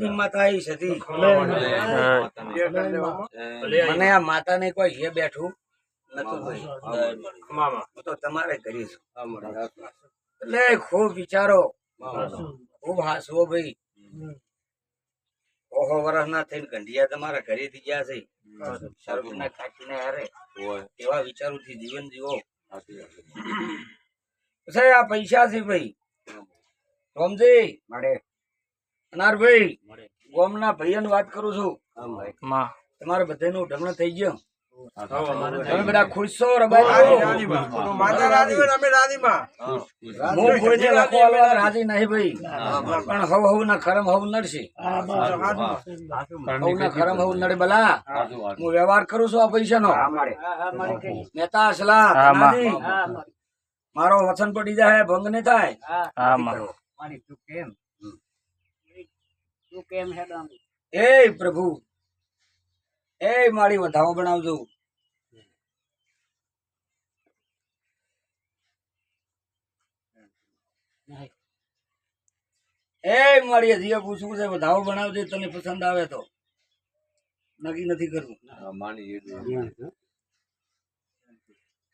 દાદા ભગતની માતા આવી. સતી મને આ માતાને કોઈ જે બેઠું નતું તો તમારે કરીશ. એટલે ખૂબ વિચારો. ખૂબ હાસવો ભાઈ. ઓહો વરસ ના થઈને ગંઢિયા તમારા ઘરેથી ગયા છે. શરબને કાઢીને હારે. એવા વિચારોથી જીવન જીવો. સાહેબ આ પૈસા છે ભાઈ. સમજી? મળે. અનારભાઈ ગોમના ભાઈઓની વાત કરું છું. તમારે બધાનું ઢગણ થઈ ગયો. તમે બધા ખુશ છો રબાઈ હું. કોઈને લખવા રાજી નહીં ભાઈ. પણ હવ હવ ના ખરમ હવ નડશે હવ ના ખરમ હવ નડે બલા હું વ્યવહાર કરું છું આ પૈસા નો નેતા અસલા. મારો. વચન પડી જાય ભંગ ને થાય. એ પ્રભુ એ મારી વધાવો બનાવજો. એ મારી હજી પૂછવું છે વધાવો બનાવજો તને પસંદ આવે તો. નક્કી નથી કરવું.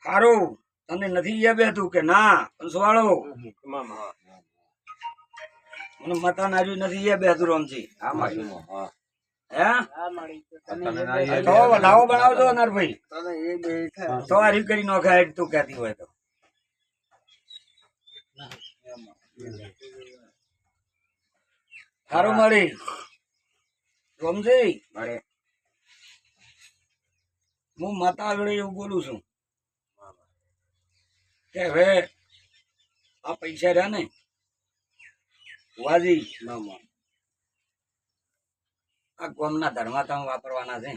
સારું તને નથી યાદ બેઠું કે ના પંસવાળો મને મતા નાજુ નથી એ બેઠું રોમજી હે તો વધાવો બનાવજો અનારભાઈ તો આ રી કરી નોખાય તું કહેતી હોય તો. સારું મળી. રોમજી હું માતા આગળ એવું બોલું છું. કે હવે આ પૈસા રહ્યા ને વાજી આ ગોમના તમે વાપરવાના છે.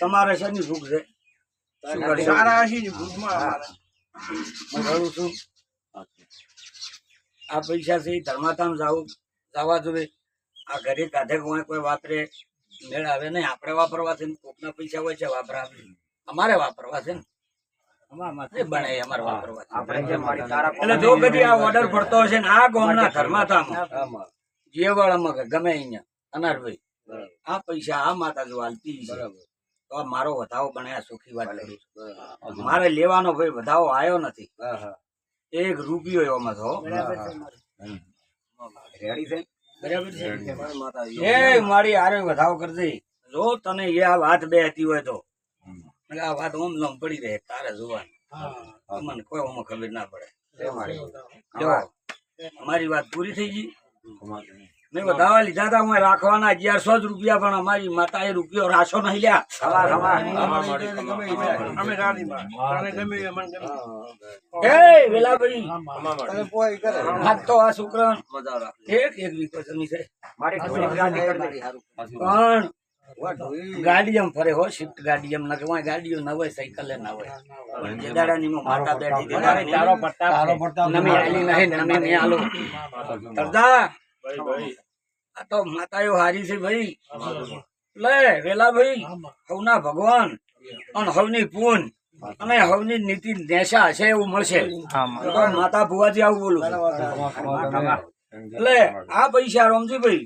તમારે શેની સુખ છે. આ પૈસા છે ધર્માતામ જવું જવા જોઈએ આ ઘરે કાઢે કોઈ કોઈ વાપરે મેળ આવે નહીં. આપણે વાપરવા છે ને કોકના પૈસા હોય છે વાપરા અમારે વાપરવા છે ને. મારો વધાવો બને સુખી વાત કરું મારે લેવાનો ભાઈ વધાવો આવ્યો નથી. એક રૂપિયો એવો મથો રેડી છે બરાબર છે. મારી આરે વધાવો કરજે. જો તને એ આ વાત બે હતી હોય તો. એટલે આ વાત ઓમ લમ પડી રહે તારે જોવાની. મને કોઈ ઓમાં ખબર ના પડે. અમારી વાત પૂરી થઈ ગઈ? મેં વધાવા લીધા હતા હું રાખવાના અગિયારસો જ રૂપિયા પણ અમારી માતાએ રૂપિયો રાશો નહીં લ્યા. એ પણ ગાડી એમ ફરે હો શિફ્ટ ગાડી એમ ના કે ગાડીઓ ના હોય સાયકલ ના હોય. પણ જે દાડાની માં માતા બેઠી હતી તારે તારો પ્રતાપ નમી આલી નહીં નમી નહીં આલો સરદાર! આ તો માતાઓ હારી છે ભાઈ. લે વેલા ભાઈ. હવના ભગવાન. અને હવની પૂન. અને હવની નીતિ નેશા હશે એવું મળશે. માતા ભુવાજી આવું બોલું. એટલે આ પૈસા રોમજી ભાઈ.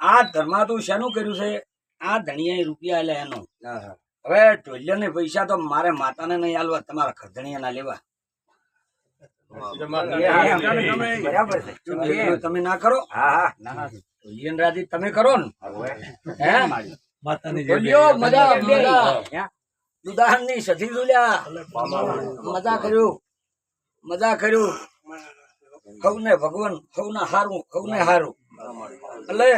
આ ધર્માતું શેનું કર્યું છે? આ ધણિયા રૂપિયા એટલે એનો. હવે ઢોલિયા ને પૈસા તો મારે માતાને નહીં હાલવા તમારા ખધણીયા ના લેવા બરાબર છે. ઢોલિયો તમે ના કરો? હા રાજી તમે કરો ને. હે? મજા મજા દુધાનની સધી મજા કર્યું. મજા કર્યું. સૌને ભગવાન સૌને હારું સૌને હારું. એટલે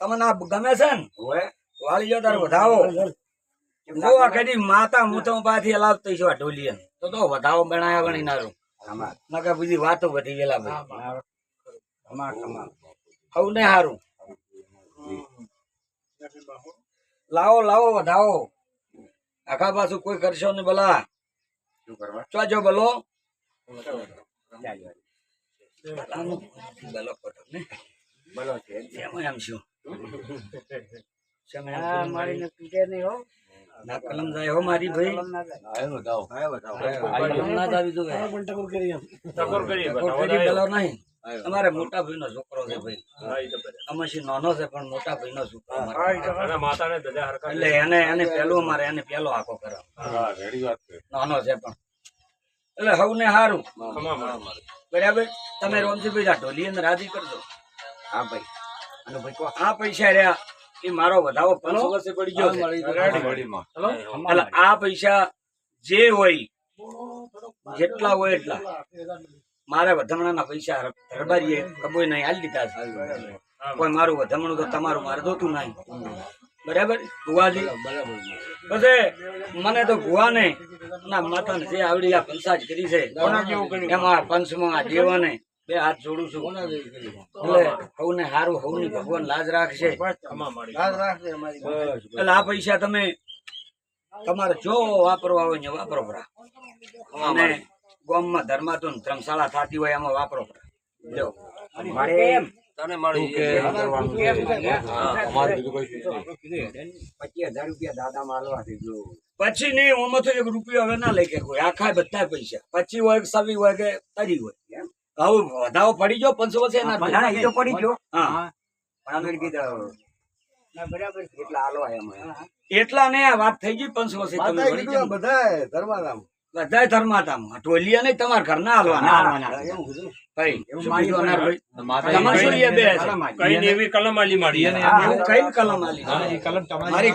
તમને આ ગમે છે ને? વાળીઓ તાર વધાવો જો આ કદી માતા મૂતો પાછી લાવતો છે આ ઢોલિયન તો તો વધાવો બનાયા ગણી નારું નકર બીજી વાતો બધી વેલા ભાઈ ને હારું લાવો લાવો વધાવો આખા પાછું કોઈ કરશો ને ભલા ચોજો ભલો ભલો ને એમાં એમ શું શેમાં એમ શું મારી ના કલમ જાય હો મારી ભાઈ. કલમ ના જ આવી જોઈએ. ટકોર કરીએ ટકોર કરી પેલો નહીં. અમારે મોટા ભાઈનો છોકરો છે ભાઈ. આમાંથી નાનો છે પણ મોટા ભાઈનો છોકરો એટલે એને એને પેલો અમારે એને પેલો આખો કરો નાનો છે પણ. એટલે હવને સારું બરાબર? તમે રોમજી ભાઈ ઢોલી અને રાજી કરજો. હા ભાઈ. અને ભાઈ આ પૈસા રહ્યા. એ મારો વધાવો પાંચસો વર્ષે પડી ગયો એટલે આ પૈસા જે હોય જેટલા હોય એટલા. મારે વધામણાના પૈસા દરબારીએ કબોય નહીં હાલ દીધા છે. કોઈ મારું વધામણું તો તમારું મારે જોતું નહીં. બરાબર? ભુવાજી? પછી મને તો ભુવાને ના માતાને જે આવડી આ પંચાજ કરી છે એમાં પંચમાં આ દેવાને બે હાથ જોડું છું. એટલે હવને હારું હવની ભગવાન લાજ રાખશે. એટલે આ પૈસા તમે તમારે જો વાપરવા હોય ને વાપરો પરા અને ગામમાં ધર્માતુન ધર્મશાળા થતી હોય એમાં વાપરો પરા લ્યો. મારે પચીસ હજાર રૂપિયા દાદા મારવા થઈ પછી નહીં ઓમાં તો એક રૂપિયો હવે ના લઈ કે કોઈ. આખા બધા પૈસા. પછી હોય કે સવી હોય કે તરી હોય. હવે વધાવો પડી ગયો પાંચસો વર્ષે એના ના, તો પડી ગયો. હા. પણ અમે કીધું એટલા હાલો એમાં એટલા ને આ વાત થઈ ગઈ પાંચસો વર્ષે તમે બધાય ધર્માતામ ટોલિયા નહીં તમારા ઘરના હાલવાના ભાઈ કલમ આલી મારી કલમ તમારી મારી